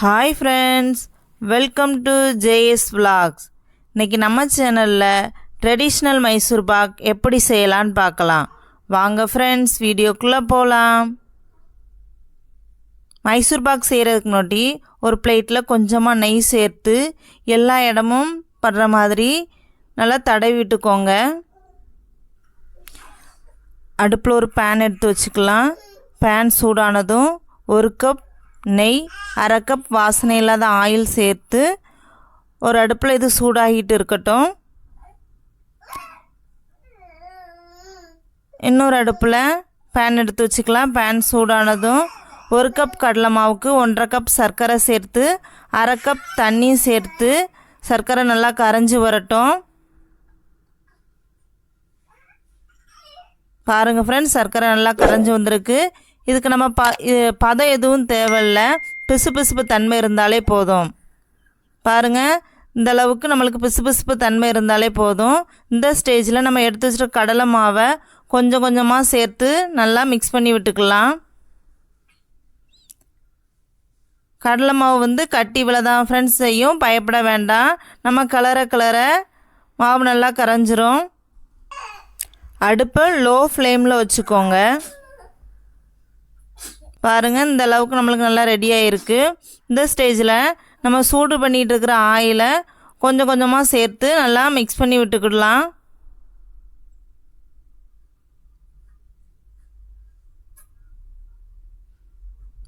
Hi friends welcome to J S vlogs. இன்னைக்கு நம்ம சேனலில் ட்ரெடிஷ்னல் மைசூர் பாக் எப்படி செய்யலான்னு பார்க்கலாம். வாங்க ஃப்ரெண்ட்ஸ் வீடியோக்குள்ளே போகலாம் மைசூர் பாக் செய்கிறதுக்கு முன்னாடி ஒரு பிளேட்டில் கொஞ்சமாக நெய் சேர்த்து எல்லா இடமும் படுற மாதிரி நல்லா தடவி விட்டுக்கோங்க. அடுப்பில் ஒரு பேன் எடுத்து வச்சுக்கலாம். பேன் சூடானதும் ஒரு கப் நெய் அரை கப் வாசனை இல்லாத ஆயில் சேர்த்து ஒரு அடுப்பில் இது சூடாகிட்டு இருக்கட்டும். இன்னொரு அடுப்பில் பேன் எடுத்து வச்சுக்கலாம். பேன் சூடானதும் ஒரு கப் கடலை மாவுக்கு ஒன்றரை கப் சர்க்கரை சேர்த்து அரை கப் தண்ணி சேர்த்து சர்க்கரை நல்லா கரைஞ்சி வரட்டும். பாருங்கள் ஃப்ரெண்ட்ஸ் சர்க்கரை நல்லா கரைஞ்சி வந்திருக்கு. இதுக்கு நம்ம ப பதம் எதுவும் தேவையில்ல. பிசு பிசுப்பு தன்மை இருந்தாலே போதும். பாருங்கள் இந்த அளவுக்கு நம்மளுக்கு பிசு பிசுப்பு தன்மை இருந்தாலே போதும். இந்த ஸ்டேஜில் நம்ம எடுத்து வச்சுட்டு கடலை மாவை கொஞ்சம் கொஞ்சமாக சேர்த்து நல்லா மிக்ஸ் பண்ணி விட்டுக்கலாம். கடலை மாவு வந்து கட்டி இவ்வளோ தான் ஃப்ரெண்ட்ஸ் செய்யும். பயப்பட வேண்டாம். நம்ம கலர கலர மாவு நல்லா கரைஞ்சிரும். அடுப்பை லோ ஃப்ளேமில் வச்சுக்கோங்க. பாருங்கள் இந்த அளவுக்கு நம்மளுக்கு நல்லா ரெடி ஆகிருக்கு இந்த ஸ்டேஜில் நம்ம சூடு பண்ணிகிட்டு இருக்கிற ஆயிலை கொஞ்சம் கொஞ்சமாக சேர்த்து நல்லா மிக்ஸ் பண்ணி விட்டுக்கிடலாம்.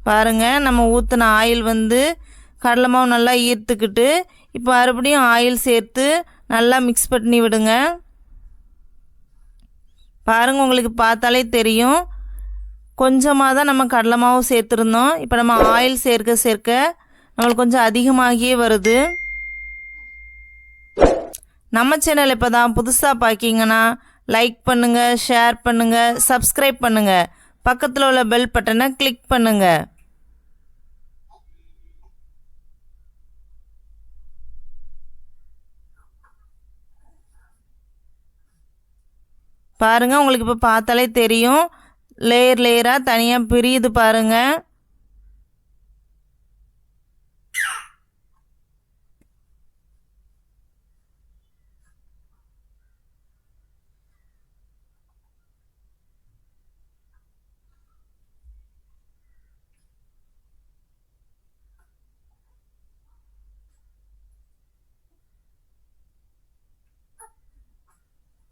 பாருங்கள் நம்ம ஊற்றின ஆயில் வந்து கடலை மாவு நல்லா ஈர்த்துக்கிட்டு இப்போ மறுபடியும் ஆயில் சேர்த்து நல்லா மிக்ஸ் பண்ணி விடுங்க. பாருங்கள் உங்களுக்கு பார்த்தாலே தெரியும். கொஞ்சமாக தான் நம்ம கடலை மாவு சேர்த்துருந்தோம். இப்போ நம்ம ஆயில் சேர்க்க சேர்க்க நம்மளுக்கு கொஞ்சம் அதிகமாகியே வருது. நம்ம சேனல் இப்போ தான் புதுசாக பார்க்கிங்கன்னா லைக் பண்ணுங்கள் ஷேர் பண்ணுங்கள் சப்ஸ்கிரைப் பண்ணுங்கள் பக்கத்தில் உள்ள பெல் பட்டனை கிளிக் பண்ணுங்கள் பாருங்கள் உங்களுக்கு இப்போ பார்த்தாலே தெரியும். லேயர் லேயராக தனியாக பிரியுது பாருங்கள்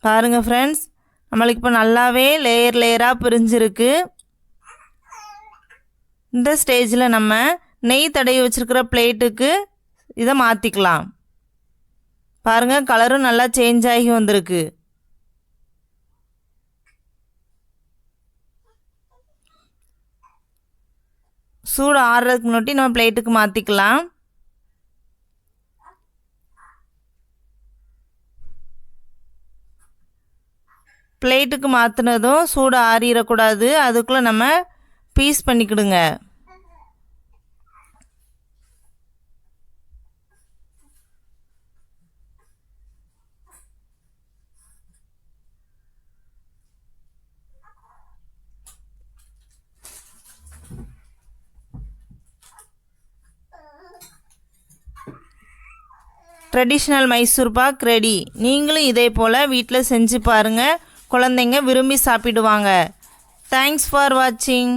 பாருங்கள் ஃப்ரெண்ட்ஸ் நம்மளுக்கு இப்போ நல்லாவே லேயர் லேயராக பிரிஞ்சிருக்கு. இந்த ஸ்டேஜில் நம்ம நெய் தடவி வச்சுருக்கிற பிளேட்டுக்கு இதை மாற்றிக்கலாம் பாருங்கள் கலரும் நல்லா சேஞ்ச் ஆகி வந்திருக்கு. சூடு ஆறுறதுக்கு முன்னாடி நம்ம பிளேட்டுக்கு மாற்றிக்கலாம் பிளேட்டுக்கு மாற்றினதும் சூடு ஆறிடக்கூடாது. அதுக்குள்ளே நம்ம piece பண்ணிக்கிடுங்க. Traditional Mysore pak ready. நீங்களும் இதே போல் வீட்டில் செஞ்சு பாருங்கள் குழந்தைங்க விரும்பி சாப்பிடுவாங்க. தேங்க்ஸ் ஃபார் வாட்சிங்